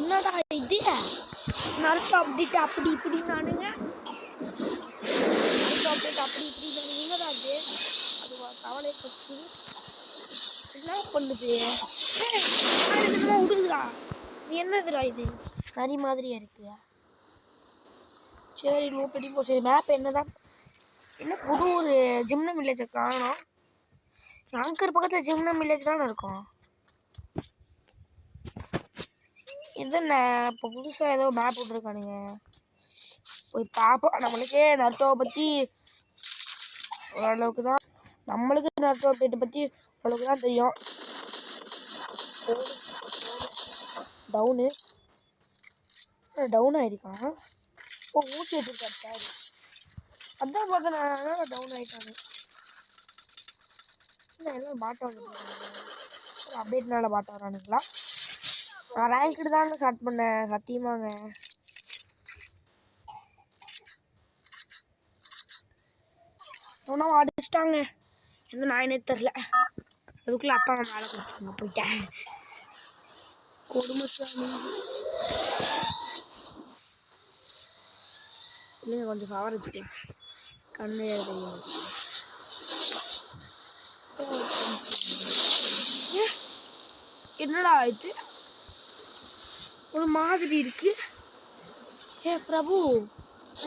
என்னடா இது? Naruto update அப்படி இப்படி நானுங்க நருட்டோ அப்டேட் அப்படி இப்படி நானுங்க என்னடா இது? அது கவலை பத்து என்ன பண்ணுது? விடுதுடா. இது என்னதுடா இது? நரி மாதிரியா இருக்கு. சரி நூற்றி போ சரி மேப் என்னதான்? என்ன புது ஒரு ஜிம்னம் வில்லேஜை காணோம். அங்கர் பக்கத்தில் ஜிம்னம் வில்லேஜ் தானே இருக்கும். இதுண்ணே என்ன இப்போ புதுசாக ஏதோ மேப் விட்ருக்கானுங்க போய் பார்ப்போம் நம்மளுக்கே நர்த்தோவை பற்றி ஓரளவுக்கு தான் நம்மளுக்கு நர்த்தோ அப்டேட்டை பற்றி ஓரளவுக்கு தான் தெரியும். டவுனு டவுன் ஆகிருக்கான் ஓ ஊசி வச்சுருக்காரு சார். அதான் பார்க்க டவுன் ஆயிட்டானு இல்லை எல்லாம் பாட்டா அப்டேட்னால பாட்டா வரானுங்களா? நான் ரேங்க்டு தான் ஸ்டார்ட் பண்ணேன் சத்தியமாங்க. ஒன்றும் அடிச்சிட்டாங்க. எந்த நாயினே தெரில அதுக்குள்ளே அப்பா அம்மா மேலே கொடுத்துருங்க போயிட்டேன். கொடுமை சாமி. இல்லைங்க கொஞ்சம் பவர் வச்சுட்டேன் கண்ணு தெரியும்? என்னடா ஆயிடுச்சு ஒரு மாதிரி இருக்கு. ஏ பிரபு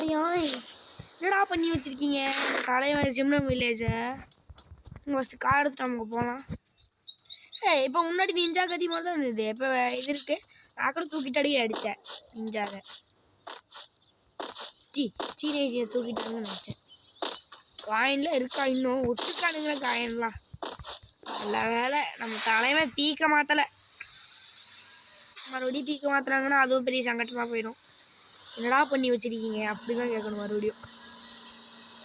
ஐயா என்னடா பண்ணி வச்சிருக்கீங்க? தலைவன் ஜிம்னம் வில்லேஜை இங்கே ஃபஸ்ட்டு கார் எடுத்துட்டு அவங்க போகலாம் ஏ இப்போ முன்னாடி நிஞ்சா கதி மாதிரி தான் இருந்தது. இப்போ இது இருக்கு. நான் கூட தூக்கிட்டு அடிக்க அடித்தேன் நிஞ்சாவை டி டீனேஜியை தூக்கிட்டாங்கன்னு நினச்சேன். காயின்லாம் இருக்கா இன்னும்? ஒட்டுக்கானுங்களா காயின்லாம் நல்ல வேலை நம்ம தலைவன் தீக்க மாற்றலை மறுபடியும் தீக்க மாத்துறாங்கன்னா அதுவும் பெரிய சங்கட்டமாக போயிடும். என்னடா பண்ணி வச்சிருக்கீங்க? அப்படி தான் கேட்கணும் மறுபடியும்.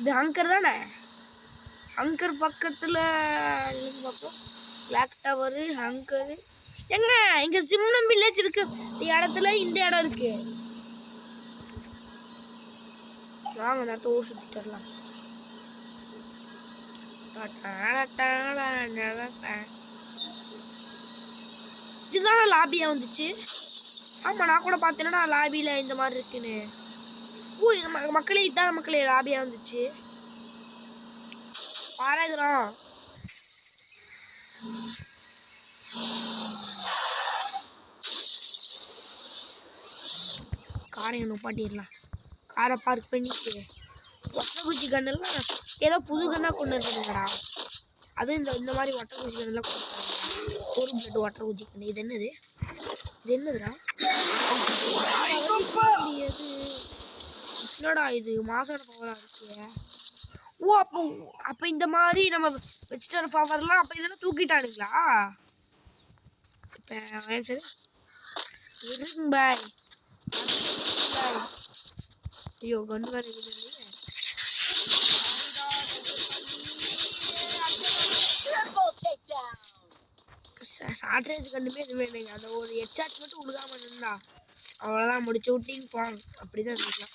இது அங்கர் தானே? அங்கர் பக்கத்தில் பார்ப்போம் பிளாக் டவரு அங்கரு எங்க? இங்கே சிம்னம் வில்லேஜ் இருக்கு. இந்த இடத்துல இந்த இடம் இருக்கு. வாங்க நேரத்தை ஊர் சுற்றிட்டு வரலாம். இதுதான் லாபியா வந்துச்சு? ஆமா நான் கூட பார்த்தேன்னா லாபியில இந்த மாதிரி இருக்குன்னு. ஓ இது மக்களே இதுதான் மக்களே லாபியா வந்துச்சு. பாருகிறோம் காரை நுப்பாட்டிடலாம் காரை பார்க் பண்ணிட்டு. ஒட்டக்குச்சி கண்ணெல்லாம் ஏதோ புது கண்ணாக கொண்டு வந்துருக்கடா அதுவும் இந்த இந்த மாதிரி ஒட்டக்குச்சி கண்ணெல்லாம் கொண்டு ஒரு பிளட் ஒட்டக்குச்சி கண்ணு இது என்னது? இது என்னதுடா? என்னடா இது? மாசோட பவரா இருக்கு. ஓ அப்போ அப்போ இந்த மாதிரி நம்ம வெஜிடபிள் பவர்லாம் அப்போ இதெல்லாம் தூக்கிட்டானுங்களா? இப்போ சரி. இருங்க பாய். ஐயோ கண்டு வேறு இருக்குது ஷார்ட்ரேஜ் கண்டுமே இது வேணுங்க அந்த ஒரு ஹெட்ஷாட் மட்டும் உழுகாம இருந்தா அவ்வளோதான் முடிச்சு விட்டிங் போங்க. அப்படிதான் இருக்கலாம்.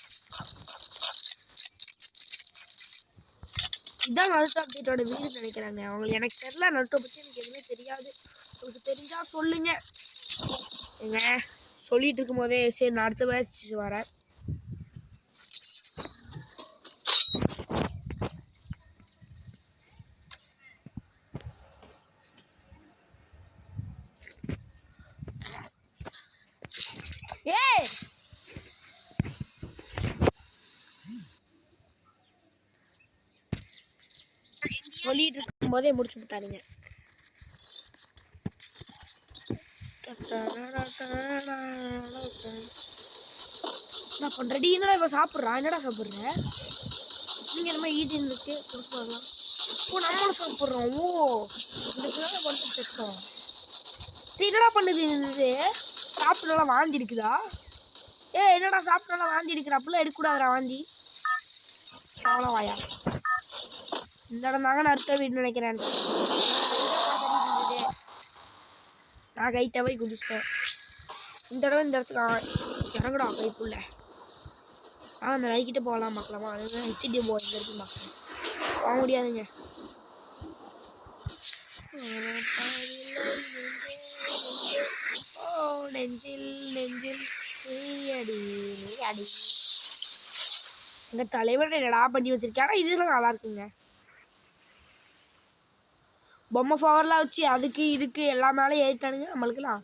இதான் நருட்டோ அப்டேட்டோட வீடு நினைக்கிறாங்க. அவங்களுக்கு எனக்கு தெரியல நருட்டோ பற்றி எனக்கு எதுவுமே தெரியாது. உங்களுக்கு தெரிஞ்சா சொல்லுங்க. ஏங்க சொல்லிட்டு இருக்கும் போதே சரி நான் அடுத்த மேட்ச் வரேன் சொல்லிட்டு இருக்கும் போதே முடிச்சு விட்டாருங்க நான் பண்ணுறடி என்னடா இப்போ சாப்பிடுறா? என்னடா சாப்பிட்ற? நீங்கள் என்ன ஈட்டின் இருக்கு கொடுத்து ஓ நம்மளும் சாப்பிட்றோம். ஓ இதுக்கு பண்ணி செட்டோம் என்னடா பண்ணுது இது? சாப்பிட்டு வாந்தி இருக்குதா ஏ என்னடா சாப்பிட்டு வாந்தி எடுக்கிறாப்புல எடுக்கக்கூடாதுடா வாந்தி. அவ்வளோ வாயா இந்த இடம் தாங்க நான் அடுத்த வீடு நினைக்கிறேன். நான் கை தவறி குதிச்சிட்டேன். இந்த தடவை இந்த இடத்துக்கு இறங்கடா கைப்புள்ள ஆ அந்த நைக்கிட்ட போகலாம் மக்களமா அது ஹெச்டி போய் இந்த இடத்துக்கு மக்கள் போக முடியாதுங்க. ஓ நெஞ்சில் நெஞ்சில் அடி நீ அடி எங்க தலைவர் என்னடா பண்ணி வச்சிருக்காங்க இதெல்லாம் நல்லா இருக்குங்க. பொம்மை பவர்லாம் வச்சு அதுக்கு இதுக்கு எல்லா மேலே ஏறிட்டானுங்க நம்மளுக்குலாம்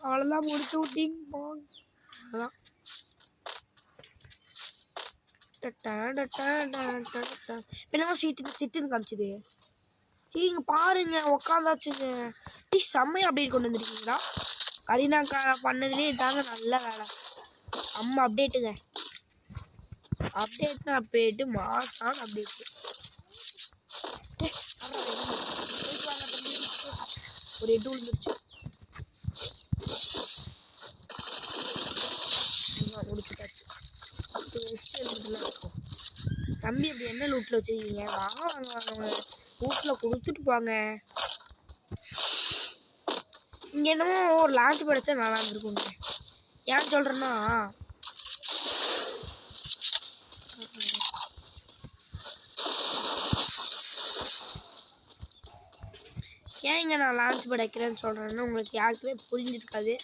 அவ்வளோதான் முடிச்சு விட்டிங் போங்க. அதான் என்னமா சீட்டு சிட்டுன்னு காமிச்சுது? டீ பாருங்க உக்காந்தாச்சுங்க. டீ செம்மையை அப்டேட் கொண்டு வந்திருக்கீங்களா? கரீனாக்கா பண்ணதுலேயே இதாங்க நல்ல வேலை. அம்மா அப்டேட்டுங்க அப்டேட்னா அப்டேட்டு மாசான அப்டேட்டு ரெட்டு எட்டு விழுந்துருச்சு அதான் முடிச்சுட்டாச்சு. இருக்கும். தம்பி அப்படி என்ன லூட்டில் வச்சிருக்கீங்க. வாங்க வாங்க வாங்க லூட்டில் கொடுத்துட்டு போங்க. இங்கே என்னமோ ஒரு லான்ச் படிச்சா நல்லா இருந்திருக்குங்க ஏன் சொல்கிறேன்னா ஏன் இங்கே நான் லான்ச் படைக்கிறேன்னு சொல்கிறேன்னு உங்களுக்கு யாருக்குமே புரிஞ்சிருக்காது.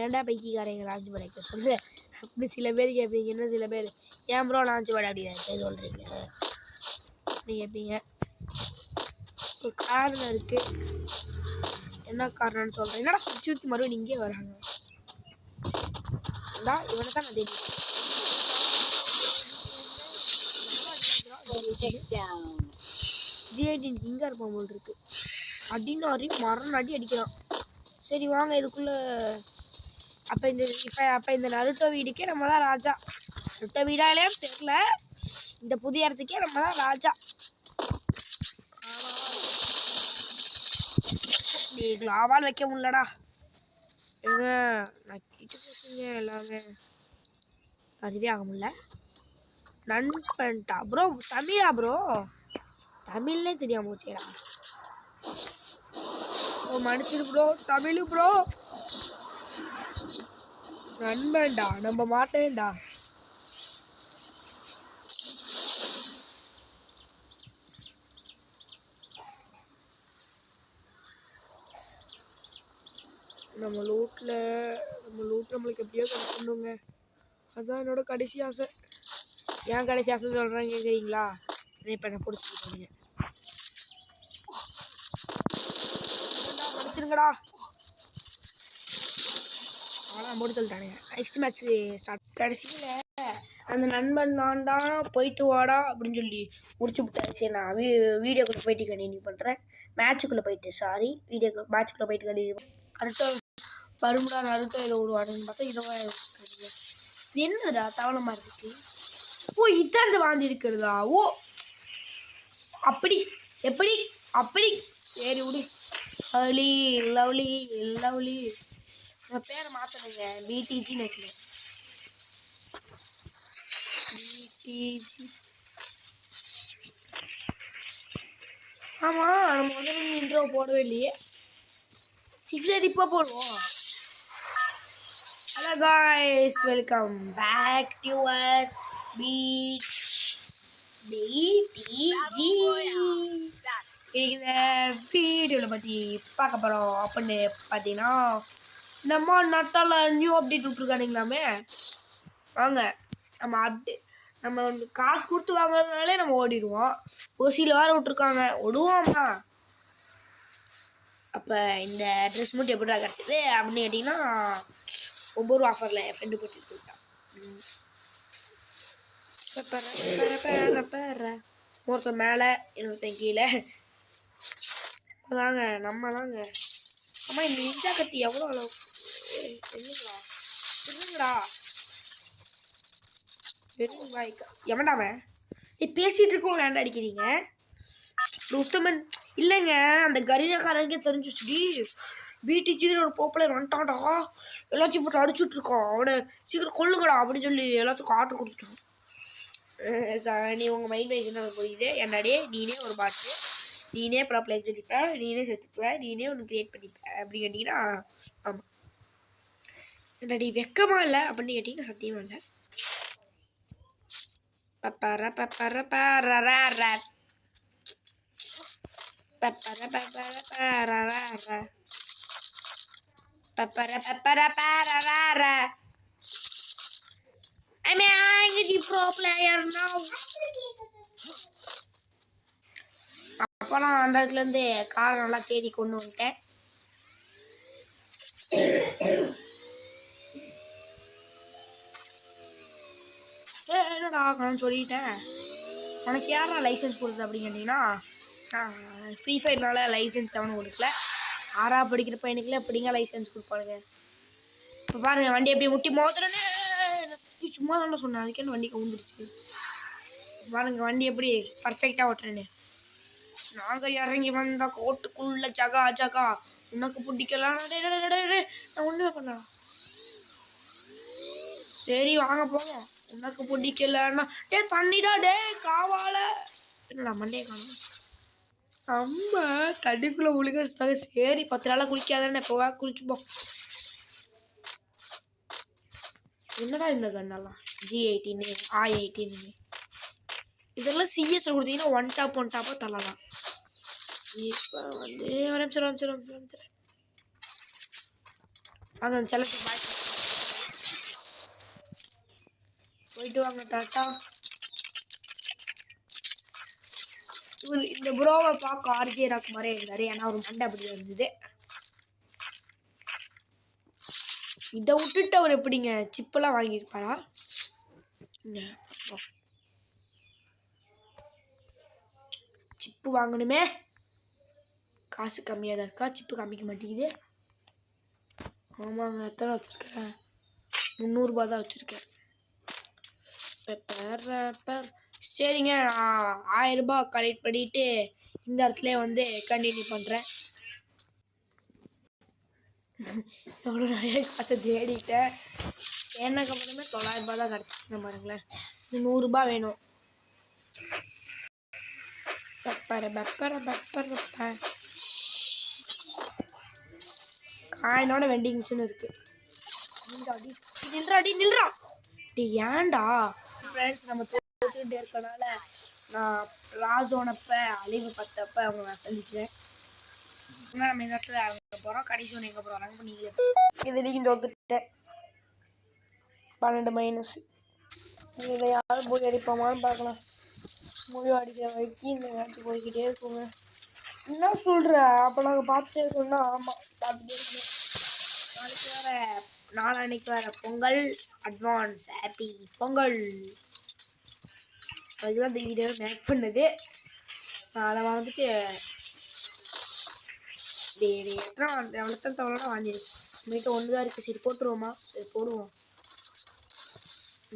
ஏன்டா பைத்தியக்காரங்க லான்ச் படைக்க சொல்லு அப்படி சில பேர் கேட்பீங்க இன்னும் சில பேர் ஏன் ப்ரோ லான்ச் பட? அப்படின்னு சொல்கிறீங்க அப்படி கேட்பீங்க. ஒரு காரணம் இருக்குது என்ன காரணம்னு சொல்கிறேன் என்னடா சுற்றி சுற்றி மறுபடியும் இங்கே வராங்க? இந்தா இவனை தான் நான் தெரியும். ஜிஐடி இங்கே இருப்பான் போல் அப்படின்னு வரையும் மரண அடி அடிக்கிறான் சரி வாங்க இதுக்குள்ளே. அப்போ இந்த இப்போ அப்போ இந்த நருட்டோ வீடுக்கே நம்ம தான் ராஜா. நருட்டோ வீடாலே தெரில இந்த புதிய இடத்துக்கே நம்ம தான் ராஜா. நீ லாவால் வைக்க முடியலடா. ஏங்க நான் கிட்ட போச்சுங்க எல்லாமே. அதுவே ஆக முடியல. நண்பன்ட்டா ப்ரோ தமிழா ப்ரோ தமிழ்லே தெரியாம போச்சேடா. ஓ மன்னிச்சிரு ப்ரோ தமிழ் ப்ரோ நண்பன்டா நம்ம மாட்டேன்டா. நம்ம லூட்டில் நம்ம லூட் நம்மளுக்கு எப்படியோ கிடைச்சிடணுங்க. அதுதான் என்னோட கடைசி ஆசை. ஏன் கடைசி ஆசை சொல்கிறேன் கேட்குறீங்களா இப்போ என்ன பிடிச்சிருக்கீங்க படிச்சிருங்கடா அவ்வளோ முடிச்சு சொல்லிட்டானுங்க. நெக்ஸ்ட் மேட்ச் ஸ்டார்ட் கடைசியில் அந்த நண்பன் நான் தான் போயிட்டு வாடா அப்படின்னு சொல்லி முடிச்சு விட்டாரு. சரி நான் வீ வீடியோக்குள்ளே போயிட்டு கண்டினியூ பண்ணுறேன் மேட்சுக்குள்ளே போயிட்டு சாரி வீடியோ மேட்ச்சுக்குள்ளே போயிட்டு கண்டினியூ அடுத்த வரும்டா அடுத்த இதை விடுவாடுன்னு பார்த்தா இதுவாக இது என்னடா தவளமாக மாதிரி இருக்கு? ஓ இதான் வாந்தி இருக்கிறதா ஓ அப்படி எப்படி அப்படி? சரி விடு. Lovely lovely lovely. உங்கள் பேரை மாற்றணுங்க பிடிஜின்னு வைக்கணும் பிடிஜி ஆமாம் நம்ம வந்து இன்ட்ரோ போடவே இல்லையே. சரி இப்போ போடுவோம். Hello guys welcome back to beat PTG இந்த வீடியோவில் பற்றி பார்க்க போகிறோம் அப்படின்னு பார்த்தீங்கன்னா நம்ம நட்டால் நியூ அப்டேட் விட்ருக்கானுங்களாமே வாங்க நம்ம அப்டே நம்ம வந்து காசு கொடுத்து வாங்குறதுனாலே நம்ம ஓடிடுவோம். ஓசியில் வேறு விட்ருக்காங்க ஓடுவோம்மா அப்போ இந்த ட்ரெஸ் மட்டும் எப்படிடா கிடச்சிது அப்படின்னு கேட்டிங்கன்னா ஒவ்வொரு ஆஃபரில் என் ஃப்ரெண்டு போட்டு எடுத்துக்கிட்டான். ம். ஒருத்தன் மேலே இன்னொருத்தன் கீழே. அதாங்க நம்ம தாங்க அம்மா இந்த நிஞ்சா கத்தி எவ்வளோ அளவு? ஏய், என்னங்களா என்னங்கடா வெறும் வாய்க்கா எவன்டாம நீ பேசிகிட்டு இருக்கோம் வேண்டாம் அடிக்கிறீங்க? உத்தமன் இல்லைங்க அந்த கரீனாக்காரங்க தெரிஞ்சிச்சுடி பிடிஜின்னு ஒரு போப்பலர் வந்துட்டான்டா. எல்லாத்தையும் போட்டு அடிச்சுட்ருக்கான் அவனை சீக்கிரம் கொள்ளுங்கடா அப்படின்னு சொல்லி எல்லாத்துக்கும் ஆர்டர் கொடுத்துட்டான். நீ உங்கள் மைண்ட் வைஸ் என்ன புரியுது? என்னடே நீனே ஒரு பாட்டு. நீனே ப்ராப்ளம் சொல்லிப்ப நீனே செத்துப்ப நீனே ஒன்று க்ரியேட் பண்ணிப்ப அப்படி கேட்டிங்கன்னா ஆமாம் என்னடி வெக்கமா இல்லை அப்படின்னு கேட்டிங்கன்னா சத்தியமாக இல்லை. பப்பர பப்பர பரர பப்பர பப்பர பரர பப்பர பப்பர பரர I'm an angry pro player now. அப்போ நான் அந்த இடத்துலேருந்து காரை நல்லா தேடி கொண்டு வந்துட்டேன். ஏய், என்னடா ஆகணும்னு சொல்லிட்டேன். உனக்கு யாரா லைசன்ஸ் கொடுத்தது அப்படின்னு கேட்டிங்கன்னா ஃப்ரீ ஃபயர்னால லைசன்ஸ் அவனு கொடுக்கல. ஆறா படிக்கிற பையனுக்குல எப்படிங்க லைசன்ஸ் கொடுப்பானுங்க? இப்போ பாருங்க வண்டி எப்படி முட்டி மோதுறேன்னு சும்மா தானே சொன்னேன். அதுக்கே வண்டி கவுந்துருச்சு பாருங்க வண்டி எப்படி பர்ஃபெக்டாக ஓட்டுறேன்னு. நாங்கள் இறங்கி வந்தா கோட்டுக்குள்ள ஜகா ஜகா. உனக்கு பிடிக்கலாம் நான் ஒன்றுமே பண்ணலாம் சரி வாங்க போவோம். உனக்கு பிடிக்கலன்னா டே தண்ணிடா டே காவால. என்னடா மண்டே காணும். நம்ம தண்ணிக்குள்ள முழுக சரி பத்து நாளாக குளிக்காதானே இப்போ குளிச்சுப்போம் என்னடா இந்த கண்ணெல்லாம்? ஜி எயிட்டீன் ஆ எயிட்டீன் இதெல்லாம் சிஎஸ் கொடுத்தீங்கன்னா ஒன் டாப் ஒன் டாப்பாக தள்ளலாம். இப்போ வந்து ஒரு நிமிஷம் ஒரு நிமிஷம் ஒரு நிமிஷம், ஒரு நிமிஷம் வாங்க பாய் போயிட்டு வாங்க டாட்டா இவர் இந்த ப்ரோவை பார்க்க ஆர்ஜே ராக் மாதிரியே இருந்தார் ஏன்னா ஒரு மண்டை அப்படி இருந்தது இதை விட்டுட்டு அவர் எப்படிங்க சிப்பெல்லாம் வாங்கியிருப்பாரா சிப்பு வாங்கணுமே? காசு கம்மியாக தான் இருக்கா? சிப்பு காமிக்க மாட்டேங்குது. ஆமாங்க எத்தனை வச்சுருக்கேன்? முந்நூறுரூபா தான் வச்சுருக்கேன். பெப்பர் சரிங்க நான் ஆயிரம் ரூபாய் கலெக்ட் பண்ணிட்டு இந்த இடத்துல வந்து கண்டினியூ பண்ணுறேன் எவ்வளோ நிறைய காசை தேடிட்டேன். எனக்கு அப்புறமே தொள்ளாயிரம் ரூபாய் தான் கிடச்சிருக்கேன் பாருங்களேன். நூறுரூபா வேணும். பெப்பர் பெப்பர் பெப்பர் பெப்பர் காயினோட வெண்டிங் மிஷின் இருக்கு. நில்றா அடி நில்றா டி ஏன்டா? ஃப்ரெண்ட்ஸ் நம்ம தோத்துக்கிட்டே இருக்கனால நான் லாஸோனப்ப அழிவு பத்தப்ப அவங்க நான் சந்திக்கிறேன். நம்ம இந்த இடத்துல அங்கே போகிறோம் கடைசி ஒன்று எங்கே போகிறோம் ரன் பண்ணிக்கிறேன் இது நீங்கள் தோத்துட்டேன் பன்னெண்டு மைனஸ் இதில் யாரும் போய் அடிப்போமான்னு பார்க்கலாம். முடிவு அடிக்கிற வரைக்கும் இந்த நேரத்துக்கு போய்கிட்டே இருக்குங்க. என்ன சொல்கிற அப்போ நாங்கள் பார்த்துட்டே இருக்கோம்னா ஆமாம் பார்த்துட்டே இருக்கணும். நாளைக்கு வேற நாளான்னைக்கு வேற பொங்கல் அட்வான்ஸ் ஹாப்பி பொங்கல். அதுதான் இந்த வீடியோ மேக் பண்ணது. நான் அதை வந்துட்டு எத்தனை எவ்வளோத்தான் தவளை வாங்கிருக்கு நம்மகிட்ட ஒன்று தான் இருக்குது சரி போட்டுருவோமா? சரி போடுவோம்.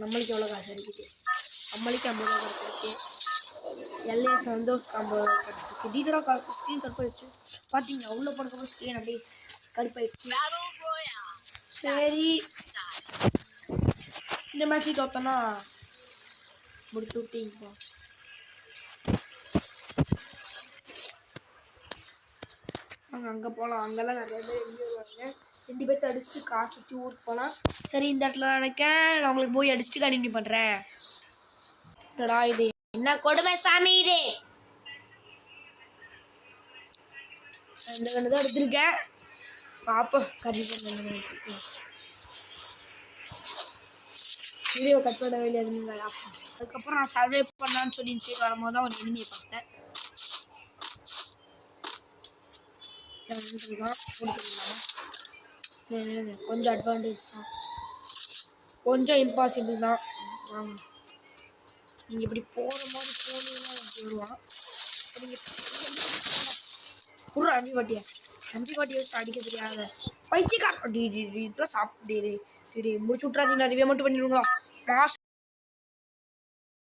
நம்மளுக்கு எவ்வளோ காசு இருக்குது? நம்மளுக்கு ஐம்பது ரூபா கிடச்சிருக்கு எல்ஏ சந்தோஷ் ஐம்பது ரூபா கிடச்சிருக்கு டீட்டெயிலாக ஸ்க்ரீன் கருப்பாயிடுச்சு பார்த்தீங்களா உள்ளே போனதுக்கப்புறம் ஸ்க்ரீன் அப்படியே கருப்பாயிடுச்சு சரி. இந்த மேட்ச் தோத்தனா முடிச்சு விட்டீங்கப்பா அங்கே அங்கே போகலாம் அங்கெல்லாம் நிறைய பேர் எங்கே வருவாங்க. ரெண்டு பேர்த்த அடிச்சுட்டு காசு சுற்றி ஊருக்கு போகலாம் சரி இந்த இடத்துல நினைக்கேன். நான் உங்களுக்கு போய் அடிச்சுட்டு கண்டினியூ பண்ணுறேன் இது? என்ன கொடுமை சாமி இது? இந்த கண்டு தான் எடுத்திருக்கேன். பார்ப்போம் கண்டிப்பாக வீடியோ கட் பண்ண வேண்டியது நீங்கள் ஆஃப் அதுக்கப்புறம் நான் சர்வே பண்ணலான்னு சொல்லி சரி வரும்போது தான் ஒரு எனிமியை பார்த்தேன். கொஞ்சம் அட்வான்டேஜ் தான். கொஞ்சம் இம்பாசிபிள் தான். வாங்க நீங்கள் இப்படி போகிற மாதிரி போனீங்கன்னா வருவான் ஒரு அஞ்சு பாட்டியா அஞ்சு பாட்டியை வச்சு அடிக்க தெரியாத. பைத்தியக்கார டி டி டி இதெல்லாம் சாப்பிட்டு டி டி முடிச்சு விட்றாதீங்களா ரிவே மட்டும் பண்ணிடுங்களா மாஸ்